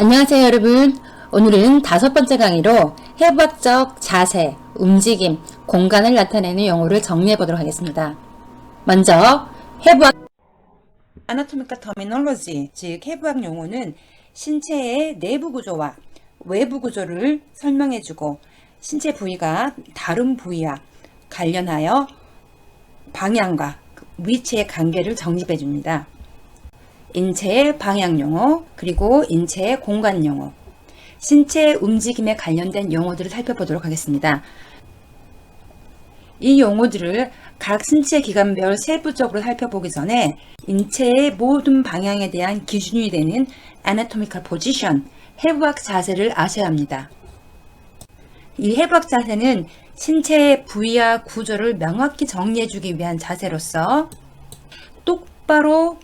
안녕하세요 여러분 오늘은 다섯 번째 강의로 해부학적 자세, 움직임, 공간을 나타내는 용어를 정리해 보도록 하겠습니다. 먼저 해부학 아나토미카 터미널로지, 즉 해부학 용어는 신체의 내부 구조와 외부 구조를 설명해 주고 신체 부위가 다른 부위와 관련하여 방향과 위치의 관계를 정립해 줍니다. 인체의 방향 용어, 그리고 인체의 공간 용어, 신체 움직임에 관련된 용어들을 살펴보도록 하겠습니다. 이 용어들을 각 신체 기관별 세부적으로 살펴보기 전에 인체의 모든 방향에 대한 기준이 되는 anatomical position, 해부학 자세를 아셔야 합니다. 이 해부학 자세는 신체의 부위와 구조를 명확히 정리해주기 위한 자세로서 똑바로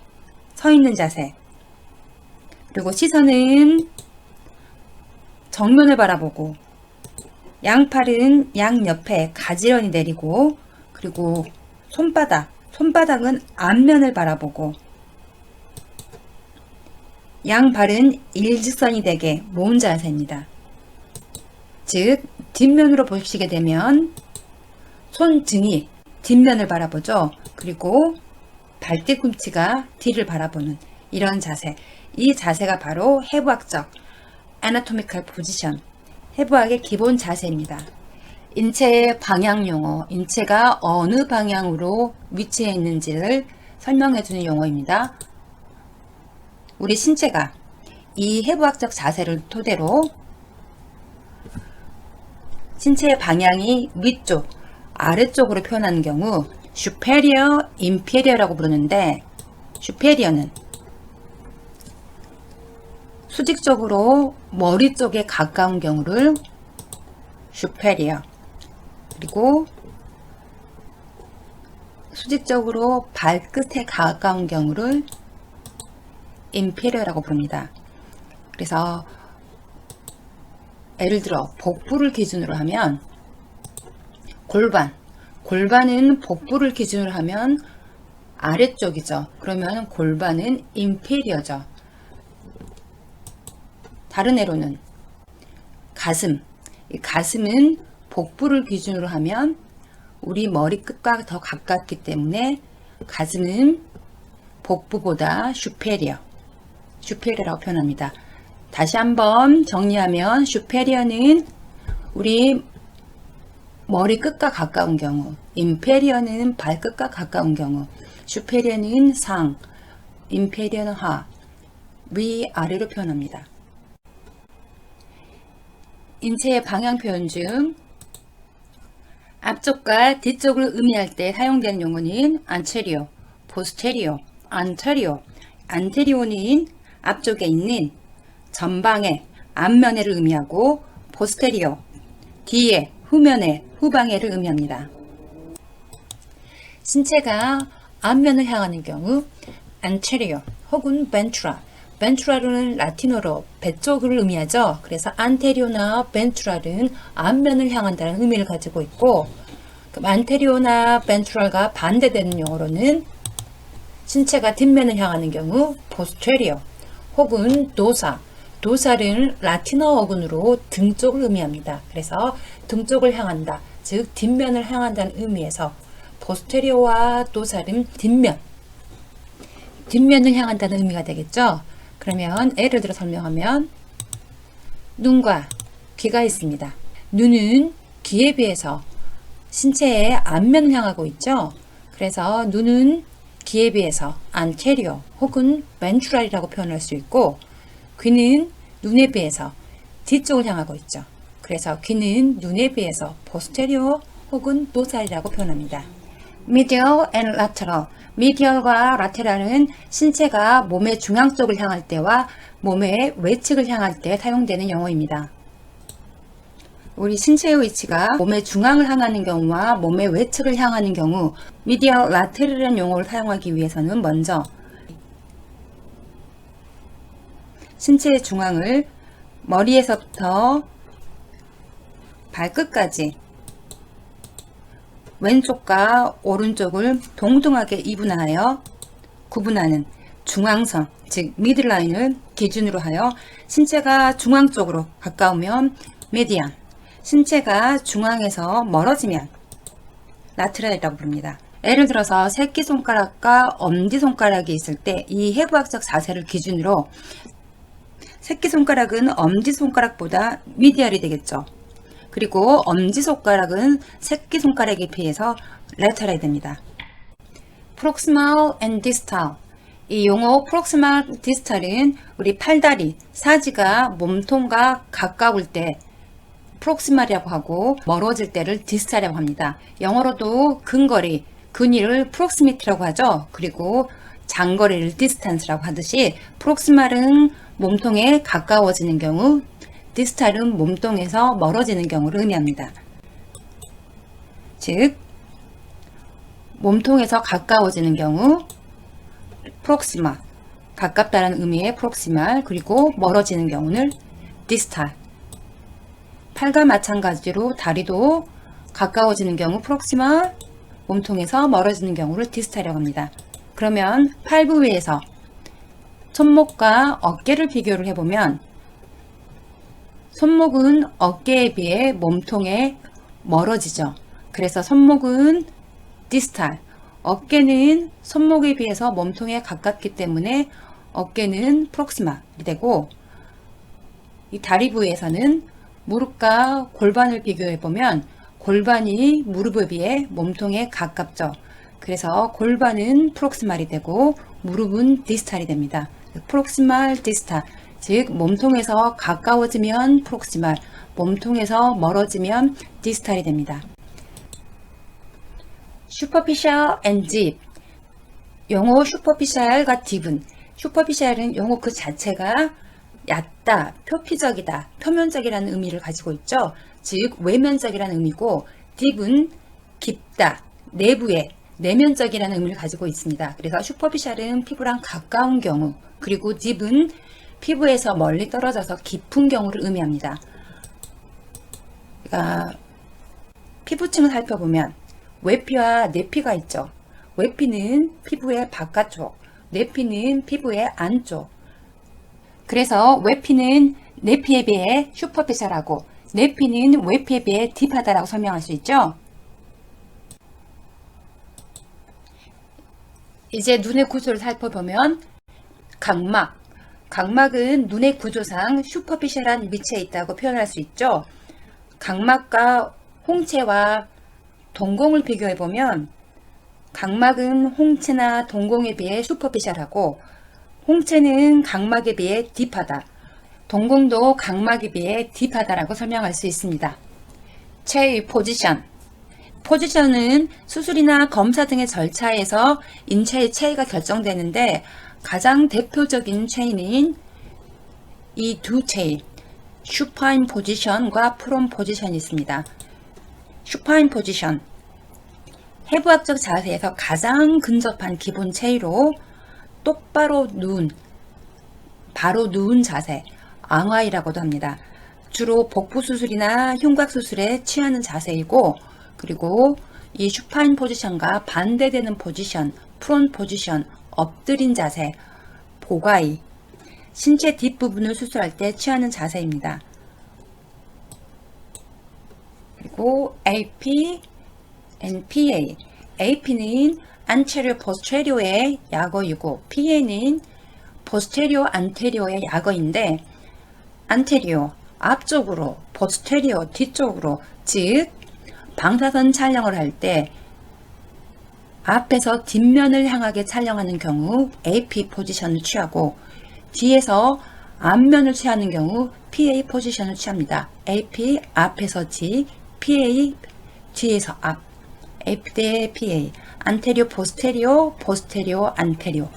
서 있는 자세, 그리고 시선은 정면을 바라보고 양팔은 양옆에 가지런히 내리고 그리고 손바닥, 손바닥은 앞면을 바라보고 양발은 일직선이 되게 모은 자세입니다. 즉 뒷면으로 보시게 되면 손등이 뒷면을 바라보죠. 그리고 발뒤꿈치가 뒤를 바라보는 이런 자세. 이 자세가 바로 해부학적 anatomical position, 해부학의 기본 자세입니다. 인체의 방향 용어, 인체가 어느 방향으로 위치해 있는지를 설명해 주는 용어입니다. 우리 신체가 이 해부학적 자세를 토대로 신체의 방향이 위쪽, 아래쪽으로 표현하는 경우 superior, inferior라고 부르는데 superior는 수직적으로 머리 쪽에 가까운 경우를 superior 그리고 수직적으로 발끝에 가까운 경우를 inferior라고 부릅니다. 그래서 예를 들어 복부를 기준으로 하면 골반 골반은 복부를 기준으로 하면 아래쪽이죠. 그러면 골반은 인페리어죠. 다른 애로는 가슴. 이 가슴은 복부를 기준으로 하면 우리 머리끝과 더 가깝기 때문에 가슴은 복부보다 슈페리어, 슈페리어라고 표현합니다. 다시 한번 정리하면 슈페리어는 우리 머리 끝과 가까운 경우, 임페리어는 발끝과 가까운 경우, 슈페리어는 상, 임페리어는 하, 위, 아래로 표현합니다. 인체의 방향 표현 중 앞쪽과 뒤쪽을 의미할 때 사용되는 용어는 안체리오, 포스테리오, 안테리오, 안테리오는 앞쪽에 있는 전방의 앞면에를 의미하고 포스테리오, 뒤에 후면에 후방에를 의미합니다. 신체가 앞면을 향하는 경우 anterior 혹은 벤트랄은 라틴어로 배 쪽을 의미하죠. 그래서 안테리오나 벤트랄은 앞면을 향한다는 의미를 가지고 있고 그 안테리오나 벤트랄과 반대되는 용어로는 신체가 뒷면을 향하는 경우 posterior 혹은 도사 도살은 라틴어 어근으로 등 쪽을 의미합니다. 그래서 등 쪽을 향한다, 즉 뒷면을 향한다는 의미에서 포스테리오와 도살은 뒷면, 뒷면을 향한다는 의미가 되겠죠. 그러면 예를 들어 설명하면 눈과 귀가 있습니다. 눈은 귀에 비해서 신체의 앞면을 향하고 있죠. 그래서 눈은 귀에 비해서 안테리오 혹은 벤트랄이라고 표현할 수 있고 귀는 눈에 비해서 뒤쪽을 향하고 있죠. 그래서 귀는 눈에 비해서 포스테리오 혹은 도살이라고 표현합니다. medial and lateral. medial과 lateral은 신체가 몸의 중앙 쪽을 향할 때와 몸의 외측을 향할 때 사용되는 용어입니다. 우리 신체의 위치가 몸의 중앙을 향하는 경우와 몸의 외측을 향하는 경우 medial lateral이라는 용어를 사용하기 위해서는 먼저 신체의 중앙을 머리에서부터 발끝까지 왼쪽과 오른쪽을 동등하게 이분하여 구분하는 중앙선, 즉 미드라인을 기준으로 하여 신체가 중앙 쪽으로 가까우면 메디안, 신체가 중앙에서 멀어지면 라트랄이라고 부릅니다. 예를 들어서 새끼손가락과 엄지손가락이 있을 때 이 해부학적 자세를 기준으로 새끼손가락은 엄지손가락보다 미디알이 되겠죠. 그리고 엄지손가락은 새끼손가락에 비해서 레터럴이 됩니다. proximal and distal 이 용어 proximal distal은 우리 팔다리, 사지가 몸통과 가까울 때 프록시말이라고 하고 멀어질 때를 디스탈이라고 합니다. 영어로도 근거리, 근위를 프록시미티라고 하죠. 그리고 장거리를 디스탄스라고 하듯이 프록시말은 몸통에 가까워지는 경우, 디스탈은 몸통에서 멀어지는 경우를 의미합니다. 즉 몸통에서 가까워지는 경우 프록시마 가깝다는 의미의 프록시말 그리고 멀어지는 경우는 디스탈 팔과 마찬가지로 다리도 가까워지는 경우 프록시마, 몸통에서 멀어지는 경우를 디스탈이라고 합니다. 그러면 팔 부위에서 손목과 어깨를 비교를 해보면 손목은 어깨에 비해 몸통에 멀어지죠. 그래서 손목은 디스탈, 어깨는 손목에 비해서 몸통에 가깝기 때문에 어깨는 프록시마이 되고 이 다리 부위에서는 무릎과 골반을 비교해 보면 골반이 무릎에 비해 몸통에 가깝죠. 그래서 골반은 프록시말이 되고 무릎은 디스탈이 됩니다. 프록시말 디스탈 즉 몸통에서 가까워지면 프록시말 몸통에서 멀어지면 디스탈이 됩니다. superficial and deep 영어 superficial과 deep은 superficial은 영어 그 자체가 얕다, 표피적이다, 표면적이라는 의미를 가지고 있죠. 즉 외면적이라는 의미고 deep은 깊다, 내부에 내면적이라는 의미를 가지고 있습니다. 그래서 슈퍼피셜은 피부랑 가까운 경우, 그리고 deep은 피부에서 멀리 떨어져서 깊은 경우를 의미합니다. 그러니까 피부층을 살펴보면 외피와 내피가 있죠. 외피는 피부의 바깥쪽, 내피는 피부의 안쪽. 그래서 외피는 내피에 비해 슈퍼피셜하고 내피는 외피에 비해 딥하다라고 설명할 수 있죠. 이제 눈의 구조를 살펴보면 각막, 각막은 눈의 구조상 슈퍼피셜한 위치에 있다고 표현할 수 있죠. 각막과 홍채와 동공을 비교해 보면 각막은 홍채나 동공에 비해 슈퍼피셜하고 홍채는 각막에 비해 딥하다. 동공도 각막에 비해 딥하다라고 설명할 수 있습니다. 체의 포지션. 포지션은 수술이나 검사 등의 절차에서 인체의 체위가 결정되는데 가장 대표적인 체위는 이두 체위, 슈파인 포지션과 프롬 포지션이 있습니다. 슈파인 포지션. 해부학적 자세에서 가장 근접한 기본 체위로 똑바로 누운, 바로 누운 자세, 앙화이라고도 합니다. 주로 복부 수술이나 흉곽 수술에 취하는 자세이고, 그리고 이 슈파인 포지션과 반대되는 포지션, 프론 포지션, 엎드린 자세, 보가이, 신체 뒷부분을 수술할 때 취하는 자세입니다. 그리고 AP and PA. AP는 anterior posterio의 약어이고 PA는 posterior anterior의 약어인데 anterior 앞쪽으로 posterior 뒤쪽으로 즉 방사선 촬영을 할 때 앞에서 뒷면을 향하게 촬영하는 경우 AP 포지션을 취하고 뒤에서 앞면을 취하는 경우 PA 포지션을 취합니다. AP 앞에서 뒤, PA 뒤에서 앞. AP 대 PA. 안테리오 포스테리오, 포스테리오 안테리오.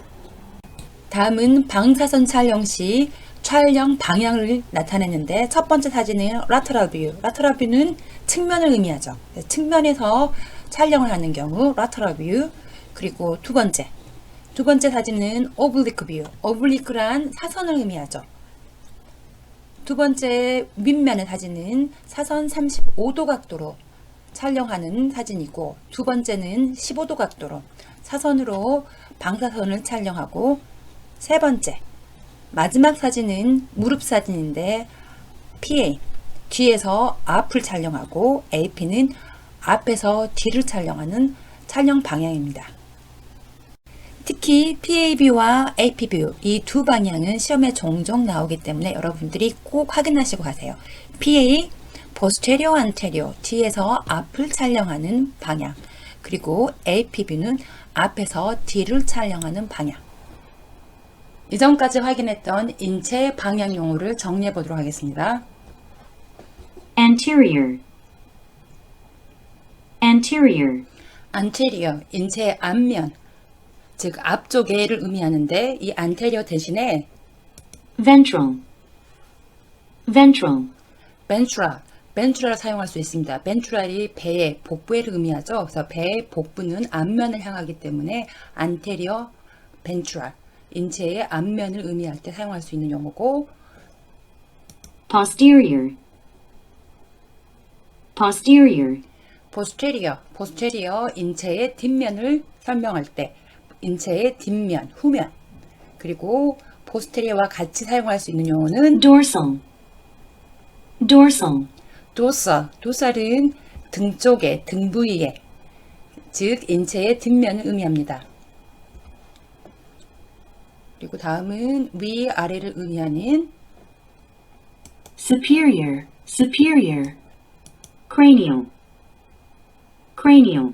다음은 방사선 촬영 시 촬영 방향을 나타내는데 첫 번째 사진은 라테럴 뷰. 라테럴 뷰는 측면을 의미하죠. 측면에서 촬영을 하는 경우 라테럴 뷰. 그리고 두 번째. 두 번째 사진은 오블리크 뷰. 오블리크란 사선을 의미하죠. 두 번째 윗면의 사진은 사선 35도 각도로 촬영하는 사진이고 두 번째는 15도 각도로 사선으로 방사선을 촬영하고 세 번째. 마지막 사진은 무릎 사진인데 PA 뒤에서 앞을 촬영하고 AP는 앞에서 뒤를 촬영하는 촬영 방향입니다. 특히 PA뷰와 AP뷰 이 두 방향은 시험에 종종 나오기 때문에 여러분들이 꼭 확인하시고 가세요. PA posterior anterior 뒤에서 앞을 촬영하는 방향 그리고 AP뷰는 앞에서 뒤를 촬영하는 방향 이전까지 확인했던 인체 방향 용어를 정리해 보도록 하겠습니다. anterior, anterior, 안테리어, 인체의 앞면, 즉 앞쪽에를 의미하는데 이 안테리어 대신에 ventral, ventral, 벤트라, 벤트라를 사용할 수 있습니다. 벤트랄이 배의 복부를 의미하죠. 그래서 배의 복부는 앞면을 향하기 때문에 안테리어 벤트랄, 인체의 앞면을 의미할 때 사용할 수 있는 용어고 posterior, posterior, 포스테리어, 포스테리어 인체의 뒷면을 설명할 때 인체의 뒷면, 후면. 그리고 포스테리어와 같이 사용할 수 있는 용어는 dorsal, dorsal, 도살, 도살은 등 쪽에, 등 부위에, 즉 인체의 뒷면을 의미합니다. 그리고 다음은 위, 아래를 의미하는 superior, superior, cranial, cranial,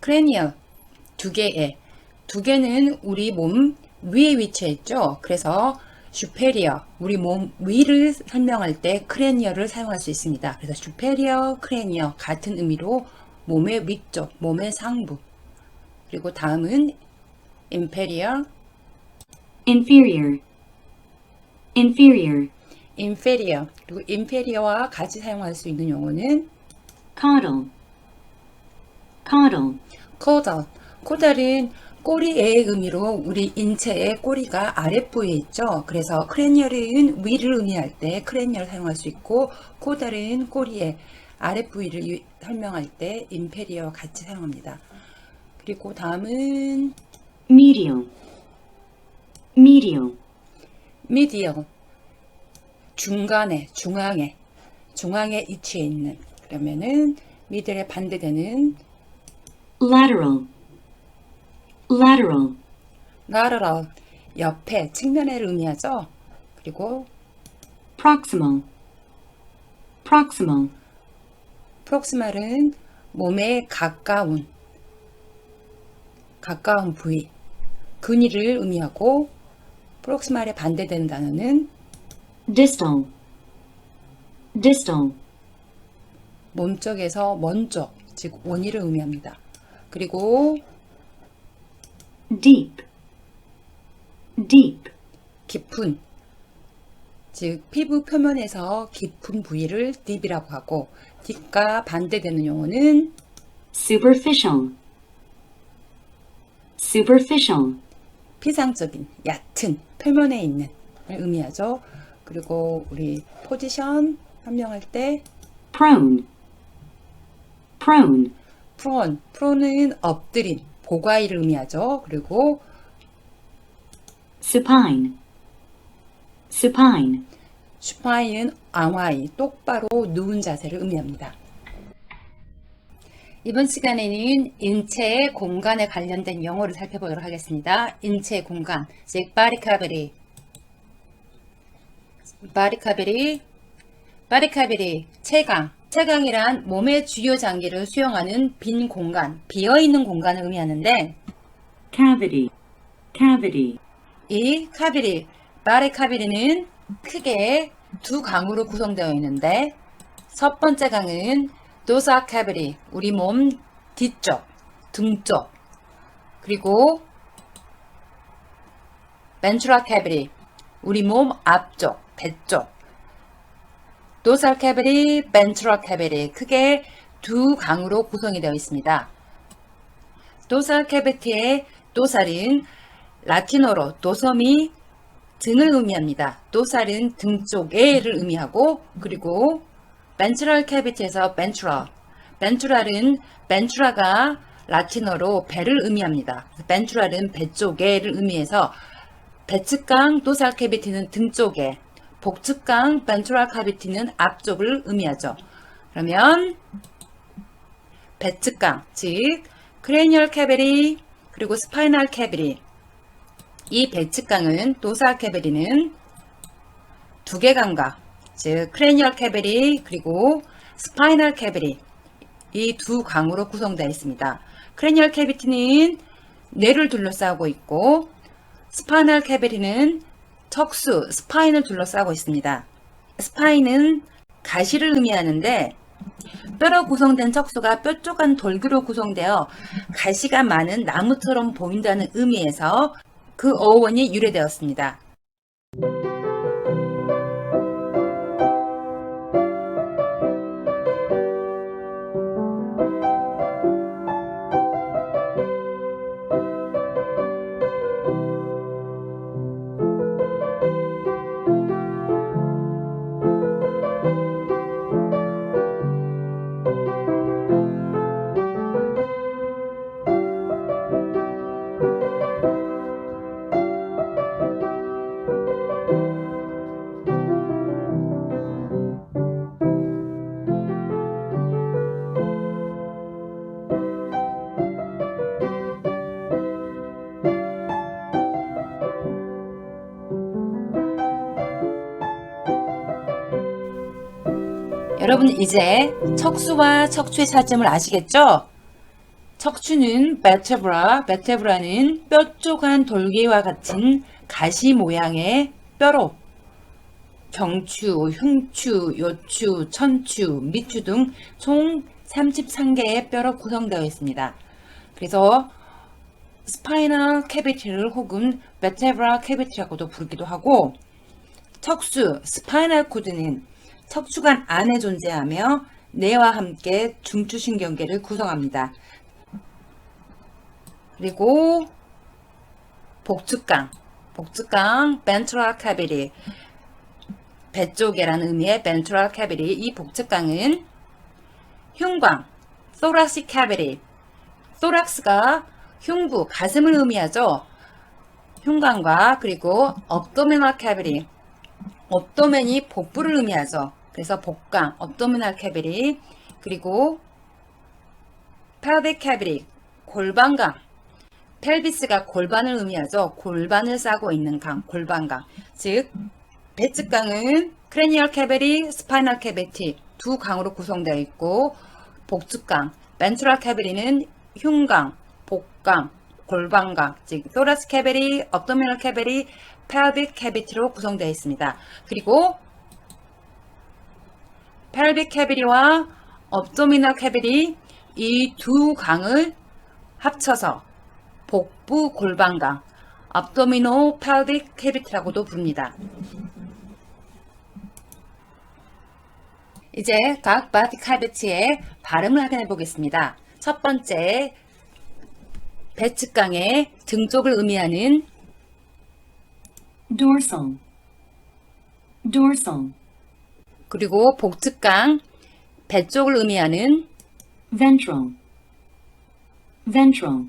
크레니얼 두 개의 두 개는 우리 몸 위에 위치해 있죠. 그래서 슈페리어 우리 몸 위를 설명할 때 크레니어를 사용할 수 있습니다. 그래서 슈페리어, 크레니어 같은 의미로 몸의 위쪽, 몸의 상부. 그리고 다음은 인페리어, inferior, inferior, 인페리어. 그리고 인페리어와 같이 사용할 수 있는 용어는 caudal, caudal, 코달. 코달은 꼬리의 의미로 우리 인체의 꼬리가 아랫부에 있죠. 그래서 크레니얼은 위를 의미할 때 크레니얼 사용할 수 있고 코달은 꼬리의 아랫부위를 유- 설명할 때 임페리어와 같이 사용합니다. 그리고 다음은 medial, medial, 미디어. 중간에, 중앙에, 중앙에 위치해 있는 그러면은 미들에 반대되는 lateral, lateral, 라러럴 옆에 측면에를 의미하죠. 그리고 proximal, proximal, 프록시말은 몸에 가까운 가까운 부위 근위를 의미하고 프록시말에 반대되는 단어는 distal, distal, 몸쪽에서 먼쪽 즉 원위를 의미합니다. 그리고 deep, deep, 깊은 즉 피부 표면에서 깊은 부위를 딥이라고 하고 딥과 반대되는 용어는 superficial, superficial, 피상적인 얕은 표면에 있는 을 의미하죠. 그리고 우리 포지션 설명할 때 prone, prone, 프론, 프론은 엎드린, 보과일을 의미하죠. 그리고 supine, supine, 슈파인은 앙와이, 똑바로 누운 자세를 의미합니다. 이번 시간에는 인체의 공간에 관련된 용어를 살펴보도록 하겠습니다. 인체의 공간, 즉 바리카베리, 바리카베리, 바리카베리, 체강. 체강이란 몸의 주요 장기를 수용하는 빈 공간, 비어있는 공간을 의미하는데 cavity, cavity, 이 카비리, 바리카비리는 크게 두 강으로 구성되어 있는데 첫 번째 강은 도사 카비리, 우리 몸 뒤쪽, 등 쪽, 그리고 벤트라 카비리, 우리 몸 앞쪽, 배 쪽. 도살 카비리, 벤트라 카비리 크게 두 강으로 구성이 되어 있습니다. 도살 캐비티의 도살은 라틴어로 도섬이 등을 의미합니다. 도살은 등 쪽에를 의미하고 그리고 벤트럴 캐비티에서 벤트럴 벤트럴은 벤트라가 라틴어로 배를 의미합니다. 벤트럴은 배 쪽에를 의미해서 배측강 도살 캐비티는 등 쪽에, 복측강 벤트럴 카비티는 앞쪽을 의미하죠. 그러면 배측강, 즉 크레니얼 캐비리 그리고 스파이널 캐비리 이 배측강은 도살 캐비리는 두 개 감각, 즉 크레니얼 캐비리 그리고 스파이널 캐비리 이 두 강으로 구성되어 있습니다. 크레니얼 캐비티는 뇌를 둘러싸고 있고 스파이널 캐비리는 척수, 스파인을 둘러싸고 있습니다. 스파인은 가시를 의미하는데 뼈로 구성된 척수가 뾰족한 돌기로 구성되어 가시가 많은 나무처럼 보인다는 의미에서 그 어원이 유래되었습니다. 여러분 이제 척수와 척추의 차점을 아시겠죠? 척추는 베테브라, 베테브라는 뾰족한 돌기와 같은 가시 모양의 뼈로 경추, 흉추, 요추, 천추, 미추 등 총 33개의 뼈로 구성되어 있습니다. 그래서 스파이널 캐비티를 혹은 베테브라 캐비티라고도 부르기도 하고 척수, 스파이널 코드는 척추관 안에 존재하며 뇌와 함께 중추신경계를 구성합니다. 그리고 복축강, 복축강, ventral 배 쪽에라는 의미의 ventral 이 복축강은 흉광, thoracic cavity, thorax가 흉부, 가슴을 의미하죠. 흉광과 그리고 abdominal cavity, 업도맨이 복부를 의미하죠. 그래서 복강, 업도미널 캐비리, 그리고 pelvic cavity, 골반강. 펠비스가 골반을 의미하죠. 골반을 싸고 있는 강, 골반강. 즉, 배측강은 크레니얼 캐비리, 스파이널 캐비티 두 강으로 구성되어 있고, 복축강, 벤트럴 캐비리는 흉강, 복강, 골반강, 즉 thorax cavity, abdominal cavity, pelvic cavity로 구성되어 있습니다. 그리고 pelvic cavity와 abdominal cavity 이두 강을 합쳐서 복부 골반강, abdominal pelvic cavity라고도 부릅니다. 이제 각 바디 카비티의 발음을 확인해 보겠습니다. 첫 번째 배측강의 등 쪽을 의미하는 dorsal, dorsal, 그리고 복측강 배 쪽을 의미하는 ventral, ventral,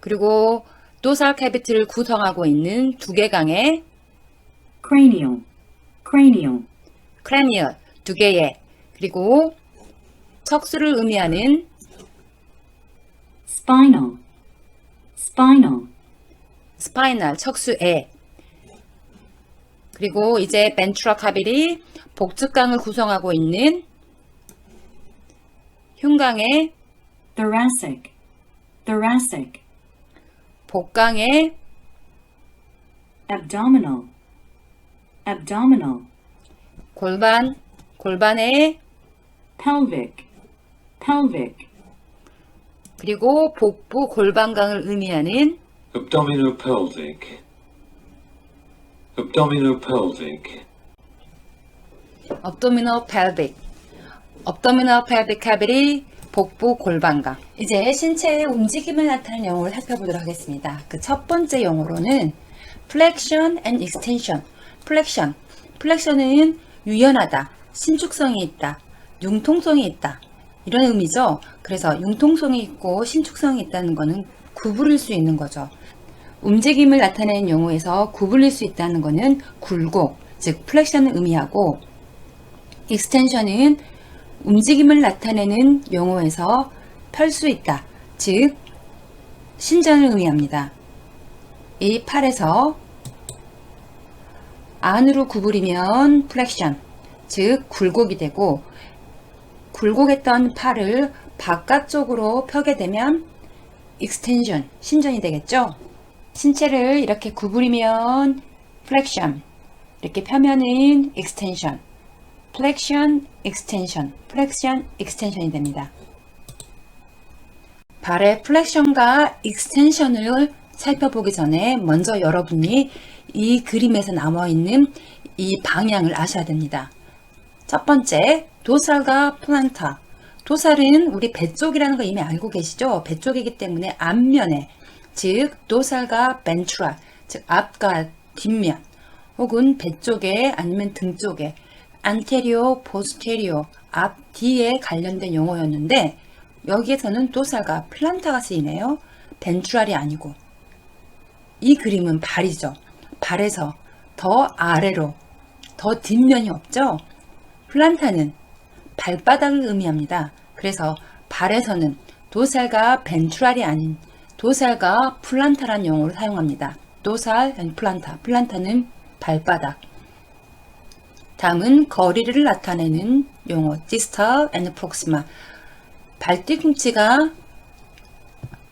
그리고 도살 캐비티를 구성하고 있는 두 개강의. cranial, cranial, 크레니얼 두 개의. 그리고 척수를 의미하는 spinal, spinal, 스파이널 척수에 그리고 이제 벤트럴 카빌이 복측강을 구성하고 있는 흉강의 thoracic, thoracic, 복강의 abdominal, abdominal, 골반 골반의 pelvic, pelvic, 그리고 복부 골반강을 의미하는 Abdominopelvic. Abdominopelvic. Abdominal pelvic, abdominal pelvic cavity, 복부 골반강. 이제 신체의 움직임을 나타내는 용어를 살펴보도록 하겠습니다. 그 첫 번째 용어로는 flexion and extension. flexion. flexion은 유연하다, 신축성이 있다, 융통성이 있다. 이런 의미죠. 그래서 융통성이 있고 신축성이 있다는 것은 구부릴 수 있는 거죠. 움직임을 나타내는 용어에서 구불릴 수 있다는 것은 굴곡, 즉 플렉션을 의미하고 익스텐션은 움직임을 나타내는 용어에서 펼 수 있다, 즉 신전을 의미합니다. 이 팔에서 안으로 구부리면 플렉션, 즉 굴곡이 되고 굴곡했던 팔을 바깥쪽으로 펴게 되면 익스텐션, 신전이 되겠죠? 신체를 이렇게 구부리면 플렉션, 이렇게 펴면은 익스텐션, 플렉션, 익스텐션, 플렉션, 익스텐션이 됩니다. 발의 플렉션과 익스텐션을 살펴보기 전에 먼저 여러분이 이 그림에서 나와 있는 이 방향을 아셔야 됩니다. 첫 번째, 도살과 플란타. 도살은 우리 배 쪽이라는 거 이미 알고 계시죠? 배 쪽이기 때문에 앞면에, 즉 도살과 벤트라, 즉 앞과 뒷면, 혹은 배 쪽에 아니면 등 쪽에, 안테리오, 포스테리오, 앞, 뒤에 관련된 용어였는데 여기에서는 도살과 플란타가 쓰이네요. 벤트랄이 아니고. 이 그림은 발이죠. 발에서 더 아래로, 더 뒷면이 없죠? 플란타는 발바닥을 의미합니다. 그래서 발에서는 도살과 벤트랄이 아닌 도살과 플란타란 용어를 사용합니다. 도살, 플란타. 플란타는 발바닥. 다음은 거리를 나타내는 용어 distal and proxima. 발뒤꿈치가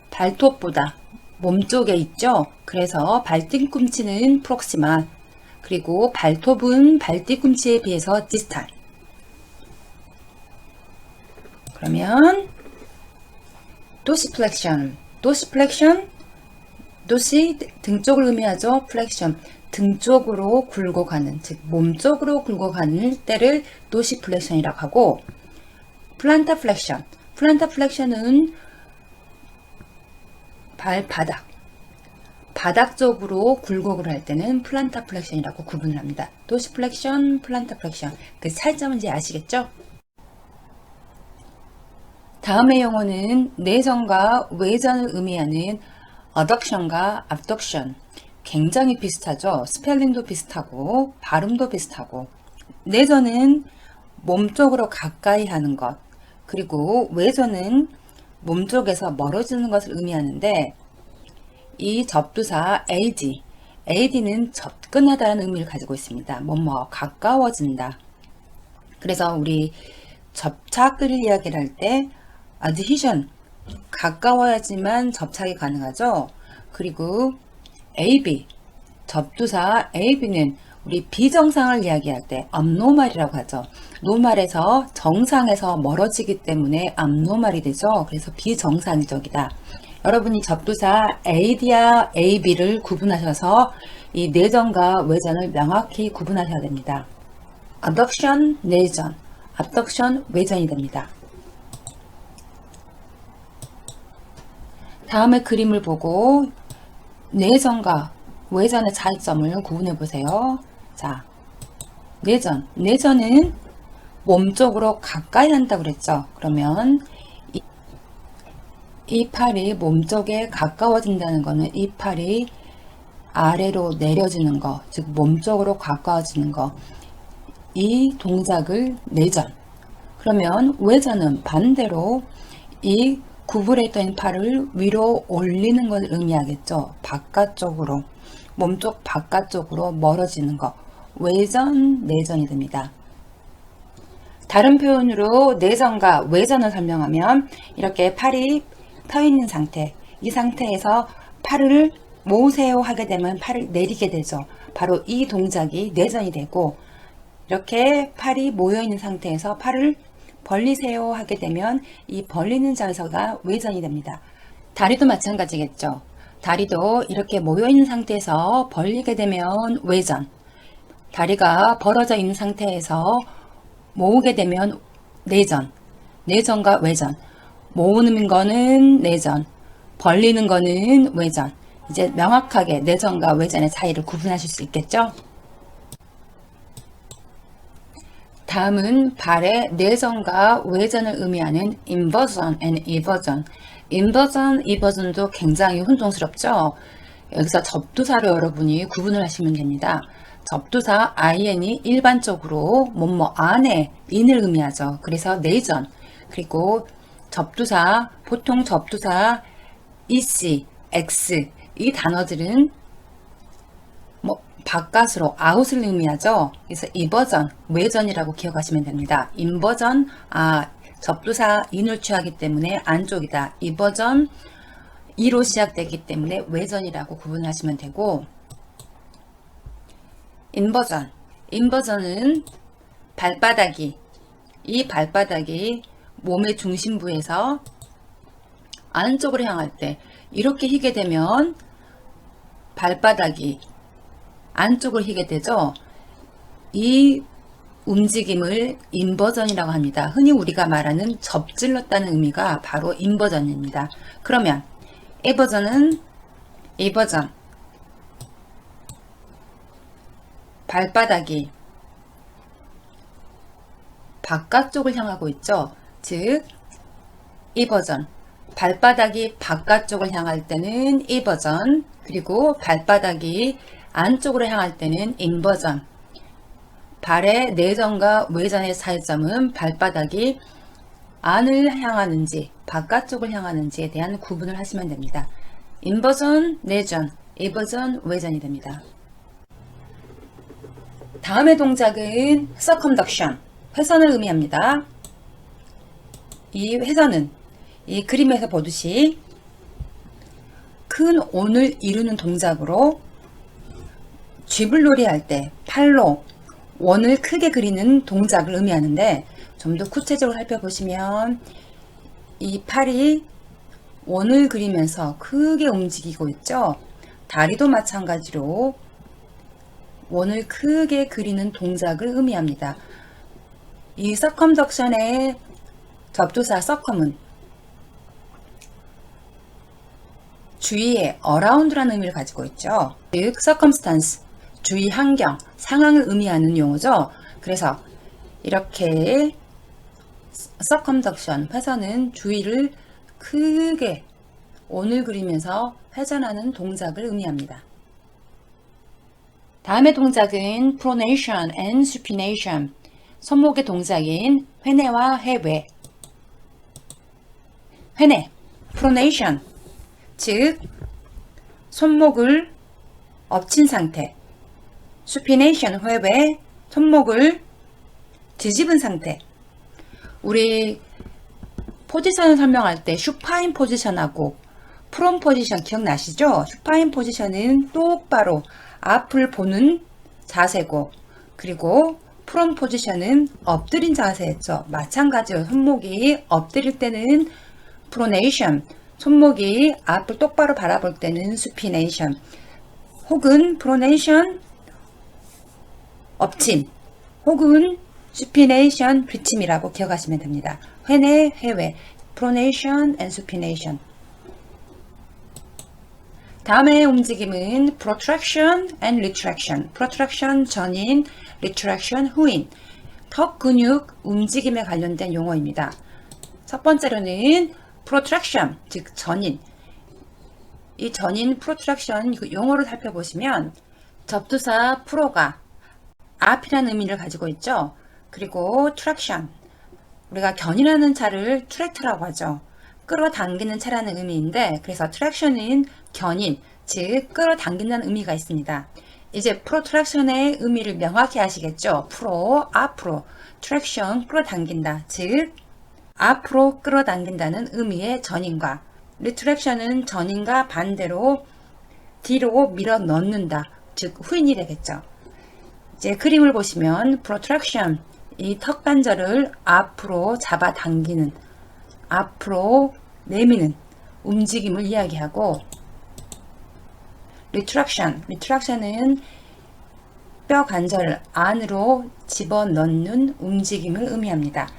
발톱보다 몸쪽에 있죠. 그래서 발뒤꿈치는 프록시마 그리고 발톱은 발뒤꿈치에 비해서 distal. 그러면 도시플렉션, 도시 플렉션, 도시 등 쪽을 의미하죠. 플렉션 등 쪽으로 굴곡하는 즉 몸 쪽으로 굴곡하는 때를 도시 플렉션이라고 하고 플란타 플렉션, 플란타 플렉션은 발바닥, 바닥 쪽으로 굴곡을 할 때는 플란타 플렉션이라고 구분을 합니다. 도시 플렉션, 플란타 플렉션. 그 차이점은 이제 아시겠죠? 다음의 용어는 내전과 외전을 의미하는 어덕션과 abduction. 굉장히 비슷하죠. 스펠링도 비슷하고 발음도 비슷하고 내전은 몸 쪽으로 가까이 하는 것 그리고 외전은 몸 쪽에서 멀어지는 것을 의미하는데 이 접두사 ad, ad는 접근하다는 의미를 가지고 있습니다. 뭐뭐 가까워진다. 그래서 우리 접착을 이야기를 할 때 adhesion 가까워야지만 접착이 가능하죠. 그리고 ab 접두사 ab는 우리 비정상을 이야기할 때 abnormal이라고 하죠. 노말에서 정상에서 멀어지기 때문에 abnormal이 되죠. 그래서 비정상적이다. 여러분이 접두사 ad와 ab를 구분하셔서 이 내전과 외전을 명확히 구분하셔야 됩니다. abduction 내전, abduction 외전이 됩니다. 다음에 그림을 보고 내전과 외전의 차이점을 구분해 보세요. 자, 내전. 내전은 몸 쪽으로 가까이 한다고 그랬죠. 그러면 이, 이 팔이 몸 쪽에 가까워진다는 것은 이 팔이 아래로 내려지는 거, 즉 몸 쪽으로 가까워지는 거. 이 동작을 내전. 그러면 외전은 반대로 이 구부렸던 팔을 위로 올리는 것을 의미하겠죠. 바깥쪽으로, 몸쪽 바깥쪽으로 멀어지는 것. 외전, 내전이 됩니다. 다른 표현으로 내전과 외전을 설명하면 이렇게 팔이 펴 있는 상태, 이 상태에서 팔을 모으세요 하게 되면 팔을 내리게 되죠. 바로 이 동작이 내전이 되고 이렇게 팔이 모여 있는 상태에서 팔을 벌리세요 하게 되면 이 벌리는 자세가 외전이 됩니다. 다리도 마찬가지겠죠. 다리도 이렇게 모여 있는 상태에서 벌리게 되면 외전. 다리가 벌어져 있는 상태에서 모으게 되면 내전. 내전과 외전. 모으는 거는 내전. 벌리는 거는 외전. 이제 명확하게 내전과 외전의 차이를 구분하실 수 있겠죠? 다음은 발의 내전과 외전을 의미하는 inversion and eversion. inversion, eversion도 굉장히 혼동스럽죠. 여기서 접두사로 여러분이 구분을 하시면 됩니다. 접두사 in이 일반적으로 뭐뭐 안에 in을 의미하죠. 그래서 내전 그리고 접두사 보통 접두사 is, x 이 단어들은 뭐 바깥으로 아웃을 의미하죠. 그래서 이 버전 외전이라고 기억하시면 됩니다. 인 버전 아 접두사 인을 취하기 때문에 안쪽이다. 이 버전 이로 시작되기 때문에 외전이라고 구분하시면 되고 인버전 인버전은 발바닥이 이 발바닥이 몸의 중심부에서 안쪽으로 향할 때 이렇게 휘게 되면 발바닥이 안쪽으로 휘게 되죠. 이 움직임을 인버전이라고 합니다. 흔히 우리가 말하는 접질렀다는 의미가 바로 인버전입니다. 그러면 이 버전은 이 버전 발바닥이 바깥쪽을 향하고 있죠. 즉, 이 버전 발바닥이 바깥쪽을 향할 때는 이 버전 그리고 발바닥이 안쪽으로 향할 때는 인버전 발의 내전과 외전의 차이점은 발바닥이 안을 향하는지 바깥쪽을 향하는지에 대한 구분을 하시면 됩니다. 인버전, 내전, 이버전, 외전이 됩니다. 다음의 동작은 circumduction, 회선을 의미합니다. 이 회선은 이 그림에서 보듯이 큰 원을 이루는 동작으로 쥐불놀이 할 때 팔로 원을 크게 그리는 동작을 의미하는데 좀 더 구체적으로 살펴보시면 이 팔이 원을 그리면서 크게 움직이고 있죠. 다리도 마찬가지로 원을 크게 그리는 동작을 의미합니다. 이 circumduction의 접두사 circum은 주위에 around라는 의미를 가지고 있죠. 즉 circumstance, 주위 환경, 상황을 의미하는 용어죠. 그래서 이렇게 circumduction, 회선은 주위를 크게 원을 그리면서 회전하는 동작을 의미합니다. 다음의 동작은 pronation and supination, 손목의 동작인 회내와 회외. 회내, pronation, 즉 손목을 엎친 상태. Supination, 회외, 손목을 뒤집은 상태. 우리 포지션을 설명할 때 슈파인 포지션하고 프롬 포지션 기억나시죠? 슈파인 포지션은 똑바로 앞을 보는 자세고 그리고 프롬 포지션은 엎드린 자세였죠. 마찬가지로 손목이 엎드릴 때는 프로네이션, 손목이 앞을 똑바로 바라볼 때는 수피네이션 혹은 프로네이션 엎침 혹은 수피네이션 뒤침이라고 기억하시면 됩니다. 회내, 회외, 프로네이션 and supination. 다음의 움직임은 protraction and retraction. protraction 전인, retraction 후인. 턱 근육 움직임에 관련된 용어입니다. 첫 번째로는 protraction, 즉 전인. 이 전인 protraction 그 용어를 살펴보시면 접두사 프로가 앞이라는 의미를 가지고 있죠. 그리고 traction, 우리가 견인하는 차를 트랙터라고 하죠. 끌어당기는 차라는 의미인데 그래서 트랙션은 견인, 즉 끌어당긴다는 의미가 있습니다. 이제 프로트랙션의 의미를 명확히 아시겠죠? 프로, 앞으로, 트랙션, 끌어당긴다, 즉 앞으로 끌어당긴다는 의미의 전인과 리트랙션은 전인과 반대로 뒤로 밀어 넣는다, 즉 후인이 되겠죠. 이제 그림을 보시면 protraction, 이 턱관절을 앞으로 잡아당기는, 앞으로 내미는 움직임을 이야기하고 retraction, retraction은 뼈 관절을 안으로 집어넣는 움직임을 의미합니다.